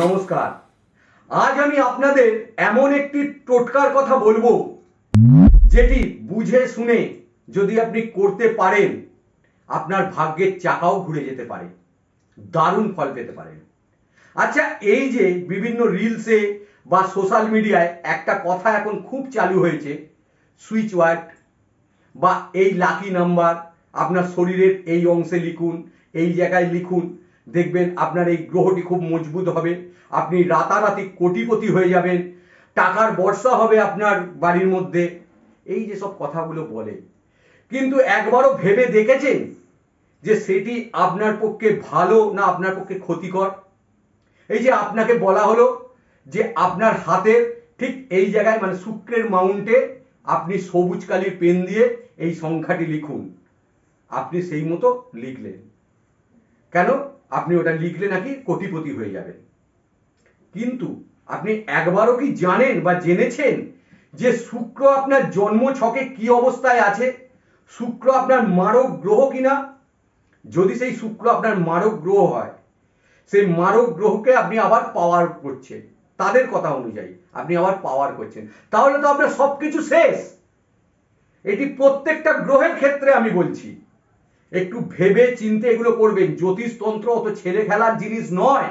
নমস্কার। আজ আমি আপনাদের এমন একটি টোটকার কথা বলব, যেটি বুঝে শুনে যদি আপনি করতে পারেন, আপনার ভাগ্যের চাকাও ঘুরে যেতে পারে, দারুণ ফল পেতে পারেন। আচ্ছা এই যে বিভিন্ন রিলসে বা সোশ্যাল মিডিয়ায় একটা কথা এখন খুব চালু হয়েছে, সুইচ ওয়ার্ড বা এই লাকি নাম্বার, আপনার শরীরের এই অংশে লিখুন, এই জায়গায় লিখুন দেখবেন আপনার এই গ্রহটি খুব মজবুত হবে, আপনি রাতারাতি কোটিপতি হয়ে যাবেন, টাকার বর্ষা হবে আপনার বাড়ির মধ্যে। এই যে সব কথাগুলো বলে, কিন্তু একবারও ভেবে দেখেছেন যে সেটি আপনার পক্ষে ভালো না আপনার পক্ষে ক্ষতিকর? এই যে আপনাকে বলা হলো যে আপনার হাতের ঠিক এই জায়গায় মানে শুক্রের মাউন্টে আপনি সবুজ কালির পেন দিয়ে এই সংখ্যাটি লিখুন। আপনি সেই মতো লিখলেন। কেন? আপনি ওটা লিখলে নাকি কোটিপতি হয়ে যাবেন। কিন্তু আপনি একবারও কি জানেন বা জেনেছেন যে শুক্র আপনার জন্ম ছকে কি অবস্থায় আছে? শুক্র আপনার মারক গ্রহ কিনা? যদি সেই শুক্র আপনার মারক গ্রহ হয়, সেই মারক গ্রহকে আপনি আবার পাওয়ার করছেন। তাদের কথা অনুযায়ী আপনি আবার পাওয়ার করছেন। তাহলে তো আপনার সবকিছু শেষ। এটি প্রত্যেকটা গ্রহের ক্ষেত্রে আমি বলছি। একটু ভেবে চিনতে এগুলো করবেন। জ্যোতিষতন্ত্র অত ছেলে খেলার জিনিস নয়।